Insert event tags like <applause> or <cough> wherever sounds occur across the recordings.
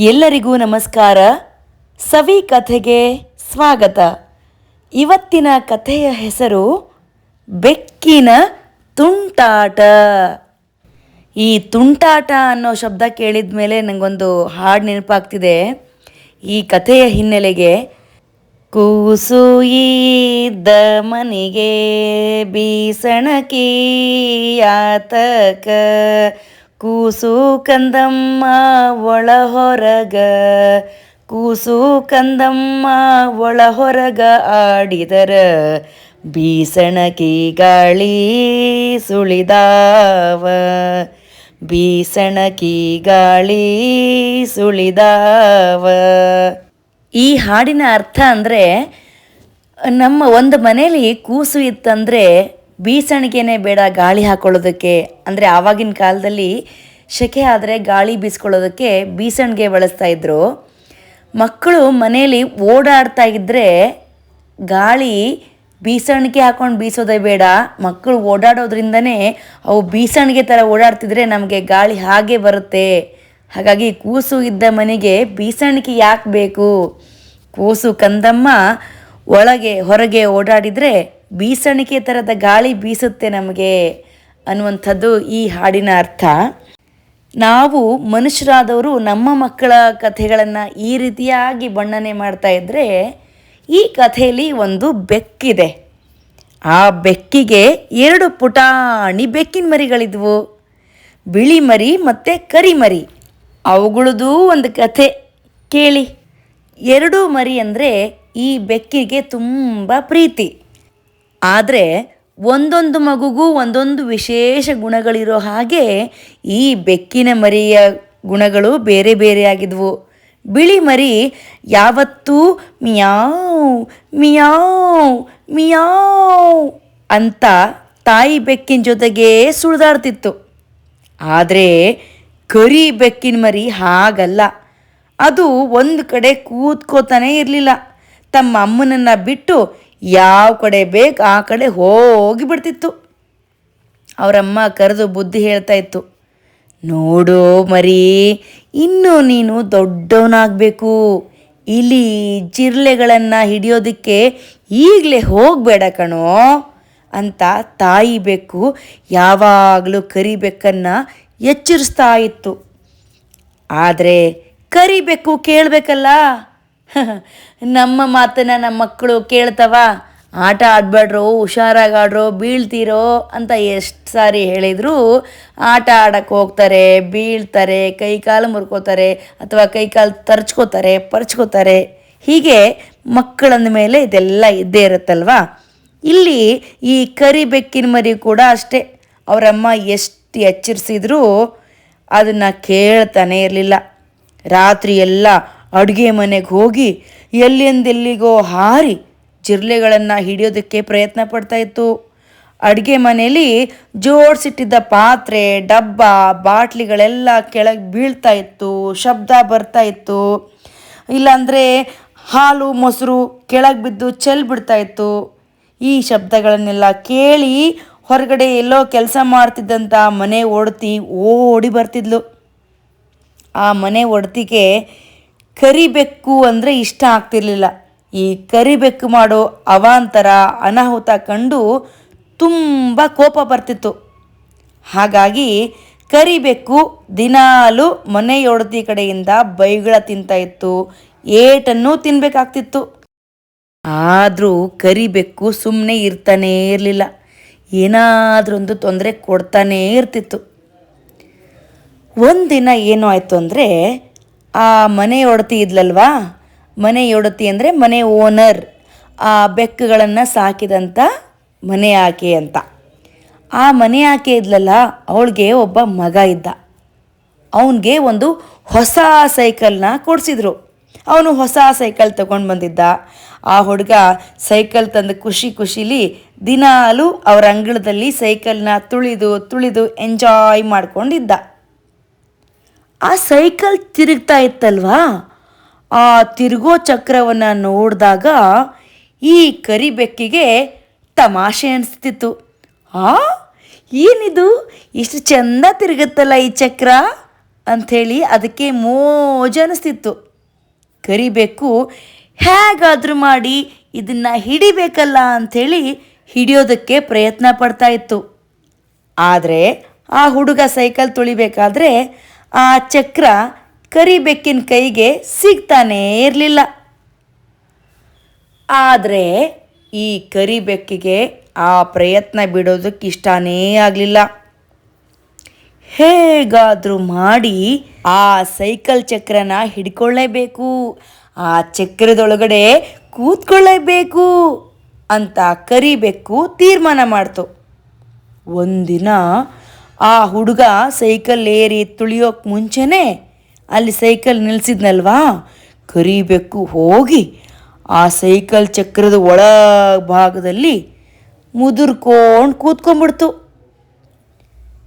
ಎಲ್ಲರಿಗೂ ನಮಸ್ಕಾರ. ಸವಿ ಕಥೆಗೆ ಸ್ವಾಗತ. ಇವತ್ತಿನ ಕಥೆಯ ಹೆಸರು ಬೆಕ್ಕಿನ ತುಂಟಾಟ. ಈ ತುಂಟಾಟ ಅನ್ನೋ ಶಬ್ದ ಕೇಳಿದ ಮೇಲೆ ನನಗೊಂದು ಹಾಡು ನೆನಪಾಗ್ತಿದೆ. ಈ ಕಥೆಯ ಹಿನ್ನೆಲೆಗೆ ಕೂಸು ದಮನಿಗೆ ಮನೆಗೆ ಬೀಸಣಕಿ ಕೂಸು ಕಂದಮ್ಮ ಒಳ ಹೊರಗ ಕೂಸು ಕಂದಮ್ಮ ಒಳ ಹೊರಗ ಆಡಿದರ ಬೀಸಣಕಿ ಗಾಳಿ ಸುಳಿದಾವ. ಬೀಸಣಕಿ ಗಾಳಿ ಸುಳಿದಾವ. ಈ ಹಾಡಿನ ಅರ್ಥ ಅಂದರೆ, ನಮ್ಮ ಒಂದು ಮನೇಲಿ ಕೂಸು ಇತ್ತಂದರೆ ಬೀಸಣಿಗೆನೇ ಬೇಡ ಗಾಳಿ ಹಾಕೊಳ್ಳೋದಕ್ಕೆ. ಅಂದರೆ ಆವಾಗಿನ ಕಾಲದಲ್ಲಿ ಸೆಕೆ ಆದರೆ ಗಾಳಿ ಬೀಸ್ಕೊಳ್ಳೋದಕ್ಕೆ ಬೀಸಣಿಗೆ ಬಳಸ್ತಾ ಇದ್ರು. ಮಕ್ಕಳು ಮನೆಯಲ್ಲಿ ಓಡಾಡ್ತಾ ಇದ್ದರೆ ಗಾಳಿ ಬೀಸಣಿಗೆ ಹಾಕೊಂಡು ಬೀಸೋದೇ ಬೇಡ. ಮಕ್ಕಳು ಓಡಾಡೋದ್ರಿಂದನೇ ಅವು ಬೀಸಣಿಗೆ ಥರ ಓಡಾಡ್ತಿದ್ರೆ ನಮಗೆ ಗಾಳಿ ಹಾಗೆ ಬರುತ್ತೆ. ಹಾಗಾಗಿ ಕೂಸು ಇದ್ದ ಮನೆಗೆ ಬೀಸಣಿಗೆ ಯಾಕೆ ಬೇಕು? ಕೂಸು ಕಂದಮ್ಮ ಒಳಗೆ ಹೊರಗೆ ಓಡಾಡಿದರೆ ಬೀಸಣಿಗೆ ಥರದ ಗಾಳಿ ಬೀಸುತ್ತೆ ನಮಗೆ ಅನ್ನುವಂಥದ್ದು ಈ ಹಾಡಿನ ಅರ್ಥ. ನಾವು ಮನುಷ್ಯರಾದವರು ನಮ್ಮ ಮಕ್ಕಳ ಕಥೆಗಳನ್ನು ಈ ರೀತಿಯಾಗಿ ಬಣ್ಣನೆ ಮಾಡ್ತಾ ಇದ್ದರೆ ಈ ಕಥೆಯಲ್ಲಿ ಒಂದು ಬೆಕ್ಕಿದೆ. ಆ ಬೆಕ್ಕಿಗೆ ಎರಡು ಪುಟಾಣಿ ಬೆಕ್ಕಿನ ಮರಿಗಳಿದ್ವು. ಬಿಳಿ ಮರಿ ಮತ್ತು ಕರಿ ಮರಿ. ಅವುಗಳದ್ದು ಒಂದು ಕಥೆ. ಕೇಳಿ. ಎರಡೂ ಮರಿ ಅಂದರೆ ಈ ಬೆಕ್ಕಿಗೆ ತುಂಬ ಪ್ರೀತಿ. ಆದರೆ ಒಂದೊಂದು ಮಗುಗೂ ಒಂದೊಂದು ವಿಶೇಷ ಗುಣಗಳಿರೋ ಹಾಗೆ ಈ ಬೆಕ್ಕಿನ ಮರಿಯ ಗುಣಗಳು ಬೇರೆ ಬೇರೆ ಆಗಿದ್ವು. ಬಿಳಿ ಮರಿ ಯಾವತ್ತೂ ಮಿಯಾವ್ ಮಿಯಾವ್ ಮಿಯಾವ್ ಅಂತ ತಾಯಿ ಬೆಕ್ಕಿನ ಜೊತೆಗೇ ಸುಳಿದಾಡ್ತಿತ್ತು. ಆದರೆ ಕರಿ ಬೆಕ್ಕಿನ ಮರಿ ಹಾಗಲ್ಲ. ಅದು ಒಂದು ಕಡೆ ಕೂತ್ಕೋತಾನೇ ಇರಲಿಲ್ಲ. ತಮ್ಮ ಅಮ್ಮನನ್ನು ಬಿಟ್ಟು ಯಾವ ಕಡೆ ಬೇಕು ಆ ಕಡೆ ಹೋಗಿ ಬಿಡ್ತಿತ್ತು. ಅವರಮ್ಮ ಕರೆದು ಬುದ್ಧಿ ಹೇಳ್ತಾ ಇತ್ತು, ನೋಡು ಮರಿ, ಇನ್ನು ನೀನು ದೊಡ್ಡವನಾಗಬೇಕು. ಇಲಿ ಜಿರ್ಲೆಗಳನ್ನು ಹಿಡಿಯೋದಕ್ಕೆ ಈಗಲೇ ಹೋಗಬೇಡ ಕಣೋ ಅಂತ ತಾಯಿ ಬೆಕ್ಕು ಯಾವಾಗಲೂ ಕರಿಬೇಕನ್ನು ಎಚ್ಚರಿಸ್ತಾ ಇತ್ತು. ಆದರೆ ಕರಿಬೇಕು ಕೇಳಬೇಕಲ್ಲ <laughs> ನಮ್ಮ ಮಾತನ್ನ ನಮ್ಮ ಮಕ್ಕಳು ಕೇಳ್ತವ? ಆಟ ಆಡಬೇಡ್ರೋ ಹುಷಾರಾಗಿ ಆಡ್ರೋ ಬೀಳ್ತೀರೋ ಅಂತ ಎಷ್ಟು ಸಾರಿ ಹೇಳಿದರೂ ಆಟ ಆಡಕ್ಕೆ ಹೋಗ್ತಾರೆ, ಬೀಳ್ತಾರೆ ಕೈ ಕಾಲು ಮುರ್ಕೋತಾರೆ ಅಥವಾ ಕೈ ಕಾಲು ತರ್ಚ್ಕೋತಾರೆ, ಪರ್ಚ್ಕೋತಾರೆ. ಹೀಗೆ ಮಕ್ಕಳಂದ ಮೇಲೆ ಇದೆಲ್ಲ ಇದ್ದೇ ಇರುತ್ತಲ್ವಾ? ಇಲ್ಲಿ ಈ ಕರಿ ಬೆಕ್ಕಿನ ಮರಿ ಕೂಡ ಅಷ್ಟೇ. ಅವರಮ್ಮ ಎಷ್ಟು ಎಚ್ಚರಿಸಿದ್ರೂ ಅದನ್ನು ಕೇಳ್ತಾನೆ ಇರಲಿಲ್ಲ. ರಾತ್ರಿ ಎಲ್ಲ ಅಡುಗೆ ಮನೆಗೆ ಹೋಗಿ ಎಲ್ಲಿಂದೆಲ್ಲಿಗೋ ಹಾರಿ ಜಿರ್ಲೆಗಳನ್ನು ಹಿಡಿಯೋದಕ್ಕೆ ಪ್ರಯತ್ನ ಪಡ್ತಾ ಇತ್ತು. ಅಡುಗೆ ಮನೆಯಲ್ಲಿ ಜೋಡಿಸಿಟ್ಟಿದ್ದ ಪಾತ್ರೆ, ಡಬ್ಬ, ಬಾಟ್ಲಿಗಳೆಲ್ಲ ಕೆಳಗೆ ಬೀಳ್ತಾ ಇತ್ತು, ಶಬ್ದ ಬರ್ತಾ ಇತ್ತು. ಇಲ್ಲಾಂದರೆ ಹಾಲು, ಮೊಸರು ಕೆಳಗೆ ಬಿದ್ದು ಚೆಲ್ ಬಿಡ್ತಾ ಇತ್ತು. ಈ ಶಬ್ದಗಳನ್ನೆಲ್ಲ ಕೇಳಿ ಹೊರಗಡೆ ಎಲ್ಲೋ ಕೆಲಸ ಮಾಡ್ತಿದ್ದಂಥ ಮನೆ ಒಡ್ತಿ ಓಡಿ ಬರ್ತಿದ್ಲು. ಆ ಮನೆ ಒಡ್ತಿಗೆ ಕರಿಬೆಕ್ಕು ಅಂದರೆ ಇಷ್ಟ ಆಗ್ತಿರ್ಲಿಲ್ಲ. ಈ ಕರಿಬೆಕ್ಕು ಮಾಡೋ ಅವಾಂತರ ಅನಾಹುತ ಕಂಡು ತುಂಬ ಕೋಪ ಬರ್ತಿತ್ತು. ಹಾಗಾಗಿ ಕರಿಬೆಕ್ಕು ದಿನಾಲು ಮನೆಯೊಡತಿ ಕಡೆಯಿಂದ ಬೈಗಳ ತಿಂತ ಇತ್ತು. ಏಟನ್ನು ತಿನ್ಬೇಕಾಗ್ತಿತ್ತು. ಆದರೂ ಕರಿಬೆಕ್ಕು ಸುಮ್ಮನೆ ಇರ್ತಾನೇ ಇರಲಿಲ್ಲ. ಏನಾದ್ರೊಂದು ತೊಂದರೆ ಕೊಡ್ತಾನೇ ಇರ್ತಿತ್ತು. ಒಂದಿನ ಏನು ಆಯಿತು ಅಂದರೆ ಆ ಮನೆ ಒಡತಿ ಇದ್ಲಲ್ವಾ? ಮನೆ ಒಡತಿ ಅಂದರೆ ಮನೆ ಓನರ್ ಆ ಬೆಕ್ಕುಗಳನ್ನು ಸಾಕಿದಂಥ ಮನೆ ಆಕೆ ಅಂತ. ಆ ಮನೆ ಆಕೆ ಇದ್ಲಲ್ಲ, ಅವಳಿಗೆ ಒಬ್ಬ ಮಗ ಇದ್ದ. ಅವನಿಗೆ ಒಂದು ಹೊಸ ಸೈಕಲ್ನ ಕೊಡಿಸಿದ್ರು. ಅವನು ಹೊಸ ಸೈಕಲ್ ತಗೊಂಡು ಬಂದಿದ್ದ. ಆ ಹುಡುಗ ಸೈಕಲ್ ತಂದು ಖುಷಿ ಖುಷಿಲಿ ದಿನಾಲೂ ಅವರ ಅಂಗಳದಲ್ಲಿ ಸೈಕಲ್ನ ತುಳಿದು ತುಳಿದು ಎಂಜಾಯ್ ಮಾಡ್ಕೊಂಡಿದ್ದ. ಆ ಸೈಕಲ್ ತಿರುಗ್ತಾ ಇತ್ತಲ್ವಾ? ಆ ತಿರುಗೋ ಚಕ್ರವನ್ನು ನೋಡಿದಾಗ ಈ ಕರಿಬೆಕ್ಕಿಗೆ ತಮಾಷೆ ಅನಿಸ್ತಿತ್ತು. ಆ? ಏನಿದು? ಇಷ್ಟು ಚಂದ ತಿರುಗುತ್ತಲ್ಲ ಈ ಚಕ್ರ? ಅಂಥೇಳಿ ಅದಕ್ಕೆ ಮೋಜ ಅನಿಸ್ತಿತ್ತು. ಕರಿಬೇಕು ಹೇಗಾದರೂ ಮಾಡಿ ಇದನ್ನು ಹಿಡಿಬೇಕಲ್ಲ ಅಂಥೇಳಿ ಹಿಡಿಯೋದಕ್ಕೆ ಪ್ರಯತ್ನ ಪಡ್ತಾ ಇತ್ತು. ಆದರೆ ಆ ಹುಡುಗ ಸೈಕಲ್ ತುಳಿಬೇಕಾದ್ರೆ ಆ ಚಕ್ರ ಕರಿಬೆಕ್ಕಿನ ಕೈಗೆ ಸಿಗ್ತಾನೇ ಇರಲಿಲ್ಲ. ಆದರೆ ಈ ಕರಿಬೆಕ್ಕಿಗೆ ಆ ಪ್ರಯತ್ನ ಬಿಡೋದಕ್ಕೆ ಇಷ್ಟನೇ ಆಗಲಿಲ್ಲ. ಹೇಗಾದರೂ ಮಾಡಿ ಆ ಸೈಕಲ್ ಚಕ್ರನ ಹಿಡ್ಕೊಳ್ಳೇಬೇಕು. ಆ ಚಕ್ರದೊಳಗಡೆ ಕೂತ್ಕೊಳ್ಳೇಬೇಕು ಅಂತ ಕರಿಬೇಕು ತೀರ್ಮಾನ ಮಾಡ್ತು. ಒಂದಿನ ಆ ಹುಡುಗ ಸೈಕಲ್ ಏರಿ ತುಳಿಯೋಕೆ ಮುಂಚೆನೇ ಅಲ್ಲಿ ಸೈಕಲ್ ನಿಲ್ಲಿಸಿದ್ನಲ್ವಾ ಕರಿಬೇಕು ಹೋಗಿ ಆ ಸೈಕಲ್ ಚಕ್ರದ ಒಳ ಭಾಗದಲ್ಲಿ ಮುದುರ್ಕೊಂಡು ಕೂತ್ಕೊಂಡ್ಬಿಡ್ತು.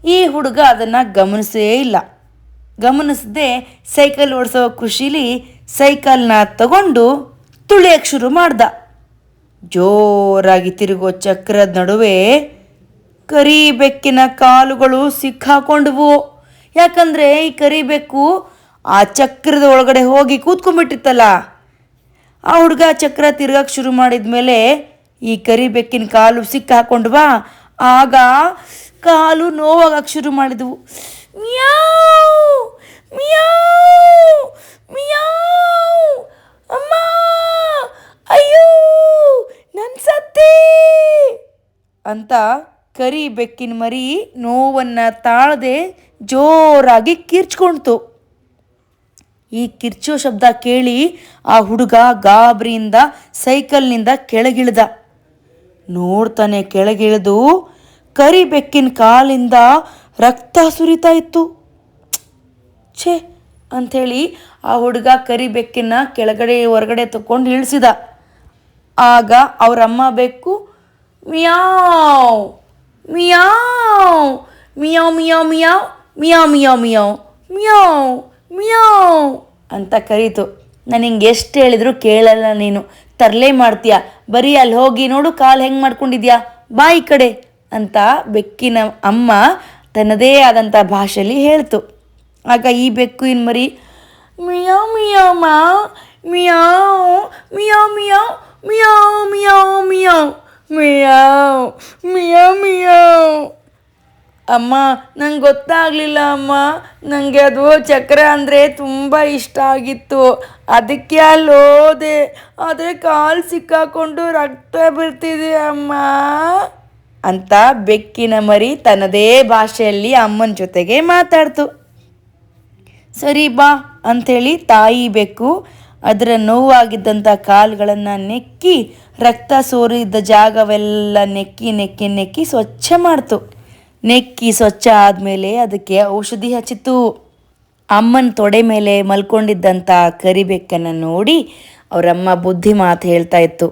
ಈ ಹುಡುಗ ಅದನ್ನು ಗಮನಿಸೇ ಇಲ್ಲ. ಗಮನಿಸದೆ ಸೈಕಲ್ ಓಡಿಸೋ ಖುಷಿಲಿ ಸೈಕಲ್ನ ತಗೊಂಡು ತುಳಿಯಕ್ಕೆ ಶುರು ಮಾಡ್ದ. ಜೋರಾಗಿ ತಿರುಗೋ ಚಕ್ರದ ನಡುವೆ ಕರಿಬೆಕ್ಕಿನ ಕಾಲುಗಳು ಸಿಕ್ಕಾಕೊಂಡವು. ಯಾಕಂದರೆ ಈ ಕರಿಬೆಕ್ಕು ಆ ಚಕ್ರದ ಒಳಗಡೆ ಹೋಗಿ ಕೂತ್ಕೊಂಡ್ಬಿಟ್ಟಿತ್ತಲ್ಲ. ಆ ಹುಡುಗ ಚಕ್ರ ತಿರ್ಗಕ್ಕೆ ಶುರು ಮಾಡಿದ ಮೇಲೆ ಈ ಕರಿಬೆಕ್ಕಿನ ಕಾಲು ಸಿಕ್ಕಾಕೊಂಡ್ವಾ. ಆಗ ಕಾಲು ನೋವಾಗಕ್ಕೆ ಶುರು ಮಾಡಿದ್ವು. ಮ್ಯಾವ್! ಮ್ಯಾವ್! ಮ್ಯಾವ್! ಅಮ್ಮ! ಅಯ್ಯೋ! ನನ್ನ ಸತ್ತೆ! ಅಂತ ಕರಿ ಬೆಕ್ಕಿನ ಮರಿ ನೋವನ್ನು ತಾಳದೆ ಜೋರಾಗಿ ಕಿರ್ಚ್ಕೊಳ್ತು ಈ ಕಿರ್ಚೋ ಶಬ್ದ ಕೇಳಿ ಆ ಹುಡುಗ ಗಾಬರಿಯಿಂದ ಸೈಕಲ್ನಿಂದ ಕೆಳಗಿಳಿದ. ನೋಡ್ತಾನೆ ಕೆಳಗಿಳಿದು ಕರಿ ಬೆಕ್ಕಿನ ಕಾಲಿಂದ ರಕ್ತ ಸುರಿತಾ ಇತ್ತು. ಛೇ ಅಂಥೇಳಿ ಆ ಹುಡುಗ ಕರಿ ಬೆಕ್ಕಿನ ಕೆಳಗಡೆ ಹೊರಗಡೆ ತಕೊಂಡು ಇಳಿಸಿದ. ಆಗ ಅವರಮ್ಮ ಬೆಕ್ಕು ಮಿಯಾವ್ Meow. Meow, meow, meow. ಮಿಯಾವ್ ಮಿಯಾವ್ ಮಿಯಾವ್ ಮಿಯಾವ್ ಮಿಯಾವ್ ಅಂತ ಕರೀತು. ನಾನು ಹಿಂಗೆ ಎಷ್ಟು ಹೇಳಿದ್ರು ಕೇಳಲ್ಲ ನೀನು. ತರಲೆ ಮಾಡ್ತೀಯ? ಬರೀ ಅಲ್ಲಿ ಹೋಗಿ ನೋಡು ಕಾಲು ಹೆಂಗೆ ಮಾಡ್ಕೊಂಡಿದ್ಯಾ? ಬಾ ಈ ಕಡೆ ಅಂತ ಬೆಕ್ಕಿನ ಅಮ್ಮ ತನ್ನದೇ ಆದಂಥ ಭಾಷೆಯಲ್ಲಿ ಹೇಳ್ತು. ಆಗ ಈ ಬೆಕ್ಕು ಇನ್ ಮರಿ ಮಿಯಾ ಮಿಯಾವ್ ಮಾ. ಮಿಯಾವ್ ಮಿಯಾವ್ ಮಿಯಾವ್ ಮಿಯಾವ್ ಮಿಯಾವ್ ಮಿಯಾವ್ ಮಿಯಾವ್ ಮಿಯಾವ್ ಮಿಯಾವ್. ಅಮ್ಮ, ನಂಗೆ ಗೊತ್ತಾಗಲಿಲ್ಲ ಅಮ್ಮ. ನನಗೆ ಅದು ಚಕ್ರ ಅಂದರೆ ತುಂಬ ಇಷ್ಟ ಆಗಿತ್ತು. ಅದಕ್ಕೆ ಅಲ್ಲಿ ಹೋದೆ. ಆದರೆ ಕಾಲು ಸಿಕ್ಕಾಕೊಂಡು ರಕ್ತ ಬರ್ತಿದೆ ಅಮ್ಮ. ಅಂತ ಬೆಕ್ಕಿನ ಮರಿ ತನ್ನದೇ ಭಾಷೆಯಲ್ಲಿ ಅಮ್ಮನ ಜೊತೆಗೆ ಮಾತಾಡ್ತು. ಸರಿ ಬಾ, ಅಂಥೇಳಿ ತಾಯಿ ಬೆಕ್ಕು ಅದರ ನೋವಾಗಿದ್ದಂಥ ಕಾಲುಗಳನ್ನು ನೆಕ್ಕಿ, ರಕ್ತ ಸೋರಿದ್ದ ಜಾಗವೆಲ್ಲ ನೆಕ್ಕಿ ನೆಕ್ಕಿ ನೆಕ್ಕಿ ಸ್ವಚ್ಛ ಮಾಡ್ತು. ನೆಕ್ಕಿ ಸ್ವಚ್ಛ ಆದಮೇಲೆ ಅದಕ್ಕೆ ಔಷಧಿ ಹಚ್ಚಿತು. ಅಮ್ಮನ ತೊಡೆ ಮೇಲೆ ಮಲ್ಕೊಂಡಿದ್ದಂಥ ಕರಿಬೇಕನ್ನು ನೋಡಿ ಅವರಮ್ಮ ಬುದ್ಧಿ ಮಾತು ಹೇಳ್ತಾ ಇತ್ತು.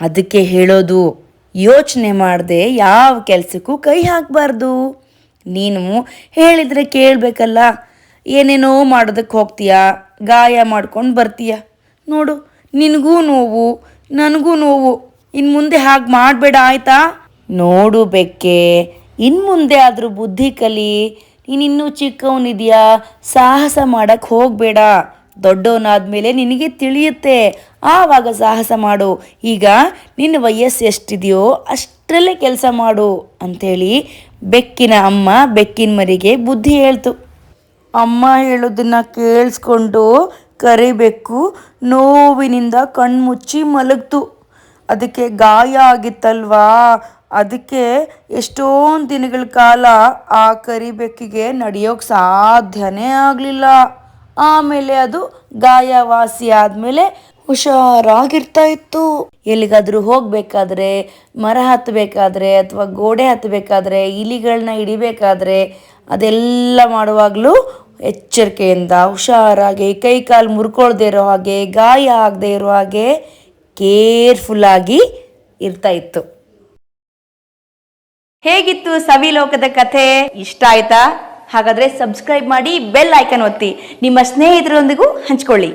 ಅದಕ್ಕೆ ಹೇಳೋದು, ಯೋಚನೆ ಮಾಡದೆ ಯಾವ ಕೆಲಸಕ್ಕೂ ಕೈ ಹಾಕಬಾರ್ದು. ನೀನು ಹೇಳಿದರೆ ಕೇಳಬೇಕಲ್ಲ, ಏನೇನೋ ಮಾಡೋದಕ್ಕೆ ಹೋಗ್ತೀಯಾ? ಗಾಯ ಮಾಡ್ಕೊಂಡು ಬರ್ತೀಯ? ನೋಡು, ನಿನಗೂ ನೋವು, ನನಗೂ ನೋವು. ಇನ್ನು ಮುಂದೆ ಹಾಗೆ ಮಾಡಬೇಡ, ಆಯಿತಾ? ನೋಡು ಬೆಕ್ಕೆ ಇನ್ನು ಮುಂದೆ ಆದರೂ ಬುದ್ಧಿ ಕಲಿ. ನೀನಿನ್ನೂ ಚಿಕ್ಕವನಿದೆಯಾ? ಸಾಹಸ ಮಾಡಕ್ಕೆ ಹೋಗಬೇಡ. ದೊಡ್ಡವನಾದ್ಮೇಲೆ ನಿನಗೆ ತಿಳಿಯುತ್ತೆ. ಆವಾಗ ಸಾಹಸ ಮಾಡು. ಈಗ ನಿನ್ನ ವಯಸ್ಸು ಎಷ್ಟಿದೆಯೋ ಅಷ್ಟರಲ್ಲೇ ಕೆಲಸ ಮಾಡು, ಅಂಥೇಳಿ ಬೆಕ್ಕಿನ ಅಮ್ಮ ಬೆಕ್ಕಿನ ಮರಿಗೆ ಬುದ್ಧಿ ಹೇಳ್ತು. ಅಮ್ಮ ಹೇಳೋದನ್ನ ಕೇಳಿಸ್ಕೊಂಡು ಕರಿಬೇಕು. ನೋವಿನಿಂದ ಕಣ್ಮುಚ್ಚಿ ಮಲಗ್ತು. ಅದಕ್ಕೆ ಗಾಯ ಆಗಿತ್ತಲ್ವಾ? ಅದಕ್ಕೆ ಎಷ್ಟೊಂದು ದಿನಗಳ ಕಾಲ ಆ ಕರಿಬೆಕ್ಕಿಗೆ ನಡೆಯೋಕೆ ಸಾಧ್ಯನೇ ಆಗಲಿಲ್ಲ. ಆಮೇಲೆ ಅದು ಗಾಯ ವಾಸಿ ಆದಮೇಲೆ ಹುಷಾರಾಗಿರ್ತಾ ಇತ್ತು. ಎಲ್ಲಿಗಾದರೂ ಹೋಗಬೇಕಾದ್ರೆ, ಮರ ಹತ್ತಬೇಕಾದ್ರೆ ಅಥವಾ ಗೋಡೆ ಹತ್ತಬೇಕಾದ್ರೆ ಇಲಿಗಳನ್ನ ಹಿಡಿಬೇಕಾದ್ರೆ ಅದೆಲ್ಲ ಮಾಡುವಾಗಲೂ ಎಚ್ಚರಿಕೆಯಿಂದ, ಹುಷಾರಾಗಿ ಕೈ ಕಾಲು ಮುರ್ಕೊಳ್ದೇ ಇರೋ ಹಾಗೆ, ಗಾಯ ಆಗದೆ ಇರೋ ಹಾಗೆ ಕೇರ್ಫುಲ್ಲಾಗಿ ಇರ್ತಾ ಇತ್ತು. ಹೇಗಿತ್ತು ಸವಿಲೋಕದ ಕಥೆ? ಇಷ್ಟ ಆಯ್ತಾ? ಹಾಗಾದ್ರೆ ಸಬ್ಸ್ಕ್ರೈಬ್ ಮಾಡಿ ಬೆಲ್ ಐಕನ್ ಒತ್ತಿ. ನಿಮ್ಮ ಸ್ನೇಹಿತರೊಂದಿಗೂ ಹಂಚ್ಕೊಳ್ಳಿ.